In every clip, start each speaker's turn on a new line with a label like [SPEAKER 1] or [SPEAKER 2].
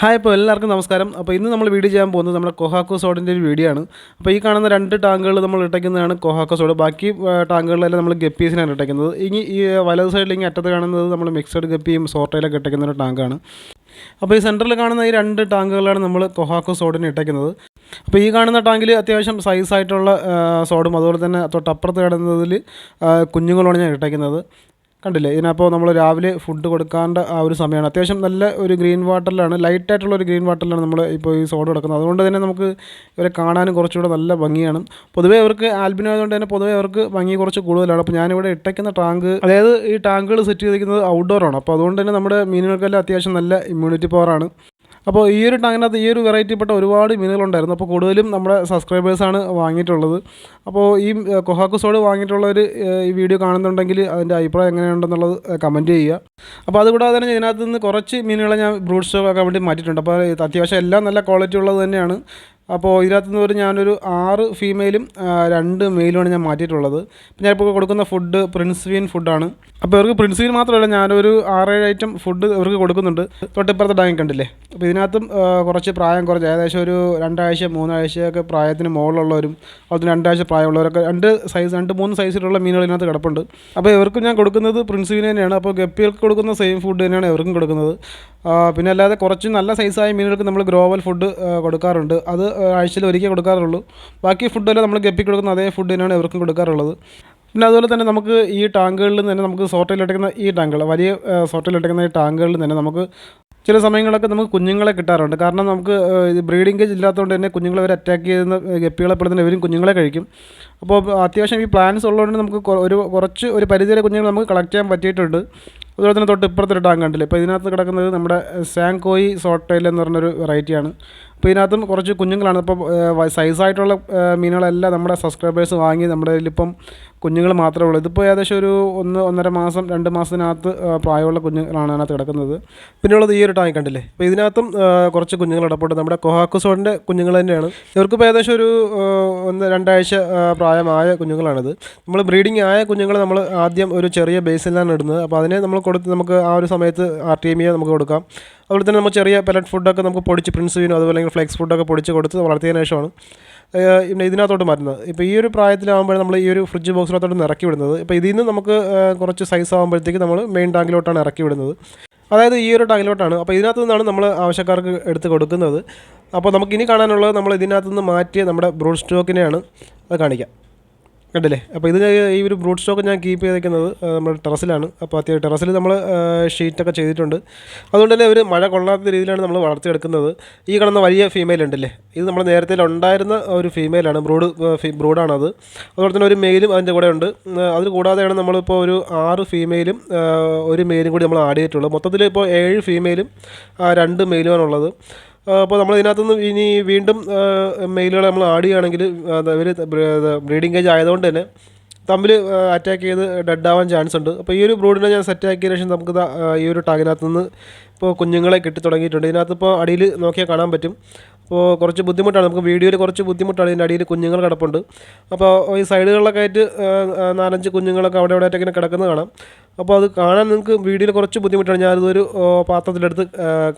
[SPEAKER 1] Hi അപ്പോൾ എല്ലാവർക്കും നമസ്കാരം. അപ്പോൾ ഇന്ന് നമ്മൾ വീഡിയോ ചെയ്യാൻ പോകുന്നത് നമ്മുടെ കൊഹാക്കോ സോഡിന്റെ ഒരു വീഡിയോ ആണ്. അപ്പോൾ ഈ കാണുന്ന രണ്ട് ടാങ്കുകൾ നമ്മൾ ഇട്ടയ്ക്കുന്നതാണ് കൊഹാക്കോ സോഡ്. ബാക്കി ടാങ്കുകളിലെല്ലാം നമ്മൾ ഗപ്പീസിനാണ് ഇട്ടയ്ക്കുന്നത് ഇനി ഈ വലത് സൈഡിൽ ഇങ്ങനെ അറ്റത്ത് കാണുന്നത് നമ്മൾ മിക്സഡ് ഗപ്പിയും സോർട്ടയിലൊക്കെ ഇട്ടയ്ക്കുന്ന ഒരു ടാങ്കാണ്. അപ്പോൾ ഈ സെന്ററിൽ കാണുന്ന ഈ രണ്ട് ടാങ്കുകളാണ് നമ്മൾ കൊഹാക്കോ സോഡിന് ഇട്ടയ്ക്കുന്നത് അപ്പോൾ ഈ കാണുന്ന ടാങ്കിൽ അത്യാവശ്യം സൈസായിട്ടുള്ള സോഡും അതുപോലെ തന്നെ തൊട്ടപ്പുറത്ത് കിടന്നതിൽ കുഞ്ഞുങ്ങളാണ് ഞാൻ ഇട്ടയ്ക്കുന്നത് കണ്ടില്ലേ? ഇതിനപ്പോൾ നമ്മൾ രാവിലെ ഫുഡ് കൊടുക്കാണ്ട ആ ഒരു സമയമാണ്. അത്യാവശ്യം നല്ല ഒരു ഗ്രീൻ വാട്ടറിലാണ് ലൈറ്റായിട്ടുള്ള ഒരു ഗ്രീൻ വാട്ടറിലാണ് നമ്മൾ ഇപ്പോൾ ഈ സോഡ് കൊടുക്കുന്നത്. അതുകൊണ്ട് തന്നെ നമുക്ക് ഇവരെ കാണാനും കുറച്ചുകൂടെ നല്ല ഭംഗിയാണ്. പൊതുവേ അവർക്ക് ആൽബിനോ ആയതുകൊണ്ട് തന്നെ പൊതുവേ അവർക്ക് ഭംഗി കുറച്ച് കൂടുതലാണ്. അപ്പോൾ ഞാനിവിടെ ഇട്ടയ്ക്കുന്ന ടാങ്ക് അതായത് ഈ ടാങ്കുകൾ സെറ്റ് ചെയ്തിരിക്കുന്നത് ഔട്ട്ഡോറാണ് അപ്പോൾ അതുകൊണ്ട് തന്നെ നമ്മുടെ മീനുകൾക്കെല്ലാം അത്യാവശ്യം നല്ല ഇമ്മ്യൂണിറ്റി പവറാണ് അപ്പോൾ ഈ ഒരു ടാങ്കിനകത്ത് ഈ ഒരു വെറൈറ്റിപ്പെട്ട ഒരുപാട് മീനുകളുണ്ടായിരുന്നു. അപ്പോൾ കൂടുതലും നമ്മുടെ സബ്സ്ക്രൈബേഴ്സാണ് വാങ്ങിയിട്ടുള്ളത്. അപ്പോൾ ഈ കൊഹാക്കു സോഡ് വാങ്ങിയിട്ടുള്ളവർ ഈ വീഡിയോ കാണുന്നുണ്ടെങ്കിൽ അതിന്റെ അഭിപ്രായം എങ്ങനെയുണ്ടെന്നുള്ളത് കമന്റ് ചെയ്യുക. അപ്പോൾ അതുകൂടാതെ തന്നെ ഇതിനകത്ത് നിന്ന് കുറച്ച് മീനുകളെ ഞാൻ ബ്രൂഡ് സ്റ്റോക്ക് ആക്കാൻ വേണ്ടി മാറ്റിയിട്ടുണ്ട്. അപ്പോൾ അത്യാവശ്യം എല്ലാം നല്ല ക്വാളിറ്റി ഉള്ളത് തന്നെയാണ്. അപ്പോൾ ഇതിനകത്ത് നിന്ന് പറഞ്ഞാൽ ഞാനൊരു ആറ് ഫീമെയിലും രണ്ട് മെയിലുമാണ് ഞാൻ മാറ്റിയിട്ടുള്ളത്. ഞാൻ ഞാനിപ്പോൾ കൊടുക്കുന്ന ഫുഡ് പ്രിൻസ്വീൻ ഫുഡാണ് അപ്പോൾ ഇവർക്ക് പ്രിൻസ്വീൻ മാത്രമല്ല ഞാനൊരു ആറേഴ് ഐറ്റം ഫുഡ് ഇവർക്ക് കൊടുക്കുന്നുണ്ട്. തൊട്ടിപ്പുറത്തെ ടാങ്ക് കണ്ടില്ലേ? അപ്പോൾ ഇതിനകത്തും കുറച്ച് പ്രായം കുറച്ച് ഏകദേശം ഒരു രണ്ടാഴ്ച മൂന്നാഴ്ചയൊക്കെ പ്രായത്തിന് മുകളിലുള്ളവരും അതുപോലെ രണ്ടാഴ്ച പ്രായമുള്ളവരൊക്കെ രണ്ട് സൈസ് രണ്ട് മൂന്ന് സൈസിലുള്ള മീനുകൾ ഇതിനകത്ത് കിടപ്പുണ്ട്. അപ്പോൾ ഇവർക്കും ഞാൻ കൊടുക്കുന്നത് പ്രിൻസ്വീൻ തന്നെയാണ്. അപ്പോൾ ഗപ്പികൾക്ക് കൊടുക്കുന്ന സെയിം ഫുഡ് തന്നെയാണ് ഇവർക്കും കൊടുക്കുന്നത്. പിന്നെ അല്ലാതെ കുറച്ച് നല്ല സൈസായ മീനുകൾക്ക് നമ്മൾ ഗ്രോവൽ ഫുഡ് കൊടുക്കാറുണ്ട്. അത് ആഴ്ചയിൽ ഒരിക്കൽ കൊടുക്കാറുള്ളൂ. ബാക്കി ഫുഡെല്ലാം നമ്മൾ ഗപ്പി കൊടുക്കുന്ന അതേ ഫുഡ് തന്നെയാണ് ഇവർക്കും കൊടുക്കാറുള്ളത്. പിന്നെ അതുപോലെ തന്നെ നമുക്ക് ഈ ടാങ്കുകളിൽ തന്നെ നമുക്ക് സോട്ടയിലിട്ടക്കുന്ന ഈ ടാങ്കുകൾ വലിയ സോട്ടയിലിട്ടക്കുന്ന ഈ ടാങ്കുകളിൽ തന്നെ നമുക്ക് ചില സമയങ്ങളൊക്കെ നമുക്ക് കുഞ്ഞുങ്ങളെ കിട്ടാറുണ്ട്. കാരണം നമുക്ക് ബ്രീഡിംഗ് കേജ് ഇല്ലാത്തതുകൊണ്ട് തന്നെ കുഞ്ഞുങ്ങളെ അവർ അറ്റാക്ക് ചെയ്യുന്ന ഗപ്പികളെ പെടുന്ന ഇവരും കുഞ്ഞുങ്ങളെ കഴിക്കും. അപ്പോൾ അത്യാവശ്യം ഈ പ്ലാൻസ് ഉള്ളതുകൊണ്ട് നമുക്ക് ഒരു കുറച്ച് ഒരു പരിധിവരെ കുഞ്ഞുങ്ങൾ നമുക്ക് കളക്ട് ചെയ്യാൻ പറ്റിയിട്ടുണ്ട്. അതുപോലെ തന്നെ തൊട്ട് ഇപ്പുറത്തൊരു ടാങ്ക് കണ്ടില്ലേ? ഇപ്പോൾ ഇതിനകത്ത് കിടക്കുന്നത് നമ്മുടെ സാങ്കോയി സോട്ടയിൽ എന്ന് പറഞ്ഞൊരു വെറൈറ്റിയാണ്. അപ്പോൾ ഇതിനകത്തും കുറച്ച് കുഞ്ഞുങ്ങളാണ്. ഇപ്പോൾ സൈസായിട്ടുള്ള മീനുകളെല്ലാം നമ്മുടെ സബ്സ്ക്രൈബേഴ്സ് വാങ്ങി നമ്മുടെ കയ്യിലിപ്പം കുഞ്ഞുങ്ങൾ മാത്രമേ ഉള്ളൂ ഇതിപ്പോൾ ഏകദേശം ഒരു ഒന്ന് ഒന്നര മാസം രണ്ട് മാസത്തിനകത്ത് പ്രായമുള്ള കുഞ്ഞുങ്ങളാണ് അതിനകത്ത് കിടക്കുന്നത്. പിന്നെയുള്ളത് ഈ ഒരു ടാങ്ക് കണ്ടില്ലേ? അപ്പോൾ ഇതിനകത്തും കുറച്ച് കുഞ്ഞുങ്ങൾ ഇടപെട്ട് നമ്മുടെ കൊഹാക്കുസോണിന്റെ കുഞ്ഞുങ്ങൾ തന്നെയാണ്. ഇവർക്കിപ്പോൾ ഏകദേശം ഒരു ഒന്ന് രണ്ടാഴ്ച പ്രായമായ കുഞ്ഞുങ്ങളാണിത്. നമ്മൾ ബ്രീഡിംഗ് ആയ കുഞ്ഞുങ്ങൾ നമ്മൾ ആദ്യം ഒരു ചെറിയ ബേസിലാണ് ഇടുന്നത്. അപ്പോൾ അതിനെ നമ്മൾ കൊടുത്ത് നമുക്ക് ആ ഒരു സമയത്ത് ആർ ടി എമ്മിയെ നമുക്ക് കൊടുക്കാം. അതുപോലെ തന്നെ നമ്മൾ ചെറിയ പെലറ്റ് ഫുഡൊക്കെ നമുക്ക് പൊടിച്ച് പ്രിൻസ് പ്രിൻസുവിനോ അതുപോലെ ഫ്ലെക്സ് ഫുഡൊക്കെ പൊടിച്ച് കൊടുത്ത് വളർത്തിയതിനു ശേഷമാണ് പിന്നെ ഇതിനകത്തോട്ട് മാറ്റുന്നത്. ഇപ്പോൾ ഈ ഒരു പ്രായത്തിലാകുമ്പോൾ നമ്മൾ ഈ ഒരു ഫ്രിഡ്ജ് ബോക്സിനകത്തോട്ട് ഇറക്കി വിടുന്നത്. ഇപ്പോൾ ഇതിൽ നിന്ന് നമുക്ക് കുറച്ച് സൈസ് ആകുമ്പോഴത്തേക്ക് നമ്മൾ മെയിൻ ടാങ്കിലോട്ടാണ് ഇറക്കി വിടുന്നത്. അതായത് ഈ ഒരു ടാങ്കിലോട്ടാണ് അപ്പോൾ ഇതിനകത്ത് നിന്നാണ് നമ്മൾ ആവശ്യക്കാർക്ക് എടുത്ത് കൊടുക്കുന്നത്. അപ്പോൾ നമുക്ക് ഇനി കാണാനുള്ളത് നമ്മൾ ഇതിനകത്ത് നിന്ന് മാറ്റി നമ്മുടെ ബ്രൂഡ് സ്റ്റോക്കിനെയാണ് അത് കാണിക്കാം. കണ്ടില്ലേ? അപ്പോൾ ഇത് ഈ ഒരു ബ്രൂട്ട് സ്റ്റോക്ക് ഞാൻ കീപ്പ് ചെയ്തേക്കുന്നത് നമ്മുടെ ടെറസിലാണ്. അപ്പോൾ അത്യാവശ്യം ടെറസിൽ നമ്മൾ ഷീറ്റൊക്കെ ചെയ്തിട്ടുണ്ട്. അതുകൊണ്ട് തന്നെ ഒരു മഴ കൊള്ളാത്ത രീതിയിലാണ് നമ്മൾ വളർത്തിയെടുക്കുന്നത്. ഈ കാണുന്ന വലിയ ഫീമെയിൽ ഉണ്ടല്ലേ? ഇത് നമ്മൾ നേരത്തെ ഉണ്ടായിരുന്ന ഒരു ഫീമെയിലാണ് ബ്രൂഡ് ബ്രൂഡാണത്. അതുപോലെ തന്നെ ഒരു മെയിലും അതിന്റെ കൂടെ ഉണ്ട്. അത് കൂടാതെയാണ് നമ്മളിപ്പോൾ ഒരു ആറ് ഫീമെയിലും ഒരു മെയിലും കൂടി നമ്മൾ ആഡ് ചെയ്തിട്ടുള്ളത്. മൊത്തത്തിൽ ഇപ്പോൾ ഏഴ് ഫീമെയിലും രണ്ട് മെയിലുമാണുള്ളത് അപ്പോൾ നമ്മൾ ഇതിനകത്തുനിന്ന് ഇനി വീണ്ടും മെയിലുകൾ നമ്മൾ ആഡ് ചെയ്യുകയാണെങ്കിൽ ഇവർ ബ്രീഡിംഗ് കേജ് ആയതുകൊണ്ട് തന്നെ തമ്മിൽ അറ്റാക്ക് ചെയ്ത് ഡെഡ് ആവാൻ ചാൻസ് ഉണ്ട്. അപ്പോൾ ഈ ഒരു ബ്രൂഡിനെ ഞാൻ സെറ്റ് ആക്കിയ ശേഷം നമുക്ക് ഈ ഒരു ടാഗിനകത്ത് നിന്ന് ഇപ്പോൾ കുഞ്ഞുങ്ങളെ കിട്ടി തുടങ്ങിയിട്ടുണ്ട്. ഇതിനകത്ത് ഇപ്പോൾ അടിയിൽ നോക്കിയാൽ കാണാൻ പറ്റും. അപ്പോൾ കുറച്ച് ബുദ്ധിമുട്ടാണ്. നമുക്ക് വീഡിയോയിൽ കുറച്ച് ബുദ്ധിമുട്ടാണ്. ഇതിന്റെ അടിയിൽ കുഞ്ഞുങ്ങൾ കിടപ്പുണ്ട്. അപ്പോൾ ഈ സൈഡുകളിലൊക്കെ ആയിട്ട് നാലഞ്ച് കുഞ്ഞുങ്ങളൊക്കെ അവിടെ അവിടെ ആയിട്ട് ഇങ്ങനെ കിടക്കുന്നത് കാണാം. അപ്പോൾ അത് കാണാൻ നിങ്ങൾക്ക് വീഡിയോയിൽ കുറച്ച് ബുദ്ധിമുട്ടാണ്. ഞാനതൊരു പാത്രത്തിലെടുത്ത്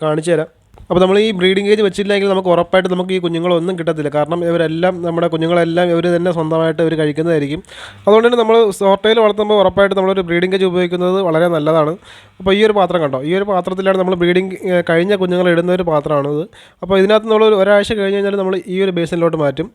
[SPEAKER 1] കാണിച്ചു തരാം. അപ്പോൾ നമ്മൾ ഈ ബ്രീഡിംഗ് ഏജ് വെച്ചില്ലെങ്കിൽ നമുക്ക് ഉറപ്പായിട്ട് നമുക്ക് ഈ കുഞ്ഞുങ്ങളൊന്നും കിട്ടത്തില്ല. കാരണം ഇവരെല്ലാം നമ്മുടെ കുഞ്ഞുങ്ങളെല്ലാം ഇവർ തന്നെ സ്വന്തമായിട്ട് ഇവർ കഴിക്കുന്നതായിരിക്കും. അതുകൊണ്ട് തന്നെ നമ്മൾ സോർട്ടയിൽ വളർത്തുമ്പോൾ ഉറപ്പായിട്ട് നമ്മളൊരു ബ്രീഡിംഗ് ഏജ് ഉപയോഗിക്കുന്നത് വളരെ നല്ലതാണ്. അപ്പോൾ ഈ ഒരു പാത്രം കണ്ടോ? ഈ ഒരു പാത്രത്തിലാണ് നമ്മൾ ബ്രീഡിംഗ് കഴിഞ്ഞ കുഞ്ഞുങ്ങളെ ഇടുന്ന ഒരു പാത്രമാണിത്. അപ്പോൾ ഇതിനകത്ത് നമ്മൾ ഒരു ഒരാഴ്ച കഴിഞ്ഞ് കഴിഞ്ഞാൽ നമ്മൾ ഈ ഒരു ബേസിനിലോട്ട് മാറ്റും.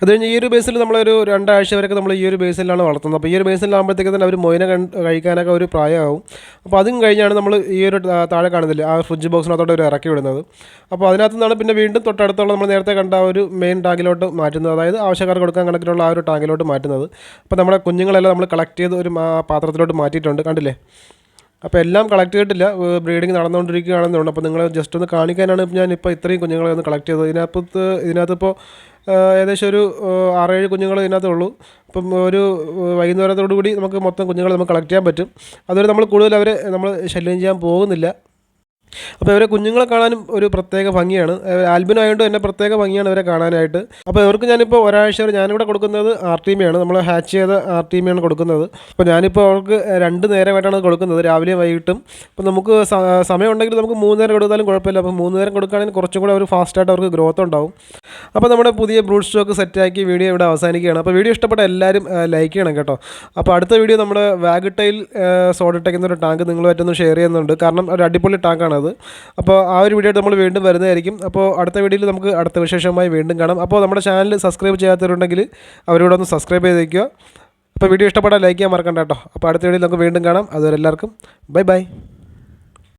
[SPEAKER 1] അത് കഴിഞ്ഞ് ഈ ഒരു ബേസിൽ നമ്മളൊരു രണ്ടാഴ്ച വരെയൊക്കെ നമ്മൾ ഈ ഒരു ബേസിലാണ് വളർത്തുന്നത്. അപ്പോൾ ഈ ഒരു ബേസിലാകുമ്പോഴത്തേക്ക് തന്നെ അവർ മൊയിനെ കഴിക്കാനൊക്കെ ഒരു പ്രായമാവും. അപ്പോൾ അതും കഴിഞ്ഞാണ് നമ്മൾ ഈ ഒരു താഴെ കാണുന്നില്ല ആ ഫ്രിഡ്ജ് ബോക്സിനകത്തോട്ട് ഒരു ഇറക്കി വിടുന്നത്. അപ്പോൾ അതിനകത്തു നിന്നാണ് പിന്നെ വീണ്ടും തൊട്ടടുത്തുള്ള നമ്മൾ നേരത്തെ കണ്ട ആ ഒരു മെയിൻ ടാങ്കിലോട്ട് മാറ്റുന്നത്. അതായത് ആവശ്യക്കാർക്ക് കൊടുക്കാൻ കണക്കിലുള്ള ആ ഒരു ടാങ്കിലോട്ട് മാറ്റുന്നത്. അപ്പോൾ നമ്മുടെ കുഞ്ഞുങ്ങളെല്ലാം നമ്മൾ കളക്ട് ചെയ്ത് ഒരു പാത്രത്തിലോട്ട് മാറ്റിയിട്ടുണ്ട്. കണ്ടില്ലേ? അപ്പോൾ എല്ലാം കളക്ട് ചെയ്തിട്ടില്ല. ബ്രീഡിങ് നടന്നുകൊണ്ടിരിക്കുകയാണെന്നുണ്ട് അപ്പോൾ നിങ്ങൾ ജസ്റ്റ് ഒന്ന് കാണിക്കാനാണ് ഞാൻ ഇപ്പോൾ ഇത്രയും കുഞ്ഞുങ്ങളെ ഒന്ന് കളക്ട് ചെയ്തത്. ഇതിനകത്ത് ഇതിനകത്തിപ്പോൾ ഏകദേശം ഒരു ആറേഴ് കുഞ്ഞുങ്ങൾ ഇതിനകത്തേ ഉള്ളൂ അപ്പം ഒരു വൈകുന്നേരത്തോടു കൂടി നമുക്ക് മൊത്തം കുഞ്ഞുങ്ങളെ നമുക്ക് കളക്ട് ചെയ്യാൻ പറ്റും. അതുവരെ നമ്മൾ കൂടുതൽ അവരെ നമ്മൾ ശല്യം ചെയ്യാൻ പോകുന്നില്ല.
[SPEAKER 2] അപ്പോൾ ഇവരെ കുഞ്ഞുങ്ങളെ കാണാനും ഒരു പ്രത്യേക ഭംഗിയാണ്. ആൽബിനായതുകൊണ്ട് തന്നെ പ്രത്യേക ഭംഗിയാണ് ഇവരെ കാണാനായിട്ട്. അപ്പോൾ ഇവർക്ക് ഞാനിപ്പോൾ ഒരാഴ്ച വരെ ഞാനിവിടെ കൊടുക്കുന്നത് ആർ ആർട്ടീമിയാണ്. നമ്മൾ ഹാച്ച് ചെയ്ത ആർ ആർട്ടീമിയാണ് കൊടുക്കുന്നത്. അപ്പോൾ ഞാനിപ്പോൾ അവർക്ക് രണ്ട് നേരമായിട്ടാണ് കൊടുക്കുന്നത്. രാവിലെയും വൈകിട്ടും. അപ്പോൾ നമുക്ക് സമയം ഉണ്ടെങ്കിൽ നമുക്ക് മൂന്ന് നേരം കൊടുത്താലും കുഴപ്പമില്ല. അപ്പോൾ മൂന്ന് നേരം കൊടുക്കുകയാണെങ്കിൽ കുറച്ചും കൂടെ അവർ ഫാസ്റ്റായിട്ട് അവർക്ക് ഗ്രോത്ത് ഉണ്ടാവും. അപ്പോൾ നമ്മുടെ പുതിയ ബ്രൂഡ് സ്റ്റോക്ക് സെറ്റാക്കി വീഡിയോ ഇവിടെ അവസാനിക്കുകയാണ്. അപ്പോൾ വീഡിയോ ഇഷ്ടപ്പെട്ട എല്ലാവരും ലൈക്ക് ചെയ്യണം കേട്ടോ. അപ്പോൾ അടുത്ത വീഡിയോ നമ്മുടെ വാഗട്ടൈൽ സോഡിട്ടേക്കുന്ന ഒരു ടാങ്ക് നിങ്ങളുമായിട്ടൊന്ന് ഷെയർ ചെയ്യുന്നുണ്ട്. കാരണം ഒരു അടിപൊളി ടാങ്കാണത് അപ്പോൾ ആ ഒരു വീഡിയോ നമ്മൾ വീണ്ടും വരുന്നതായിരിക്കും. അപ്പോൾ അടുത്ത വീഡിയോയിൽ നമുക്ക് അടുത്ത വിശേഷമായി വീണ്ടും കാണാം. അപ്പോൾ നമ്മുടെ ചാനൽ സബ്സ്ക്രൈബ് ചെയ്യാത്തവരുണ്ടെങ്കിൽ അവരോട് ഒന്ന് സബ്സ്ക്രൈബ് ചെയ്ത് വയ്ക്കുക അപ്പോൾ വീഡിയോ ഇഷ്ടപ്പെട്ടാൽ ലൈക്ക് ചെയ്യാൻ മറക്കണ്ട കേട്ടോ. അപ്പോൾ അടുത്ത വീഡിയോയിൽ നമുക്ക് വീണ്ടും കാണാം. അതുവരെ എല്ലാവർക്കും ബൈ ബൈ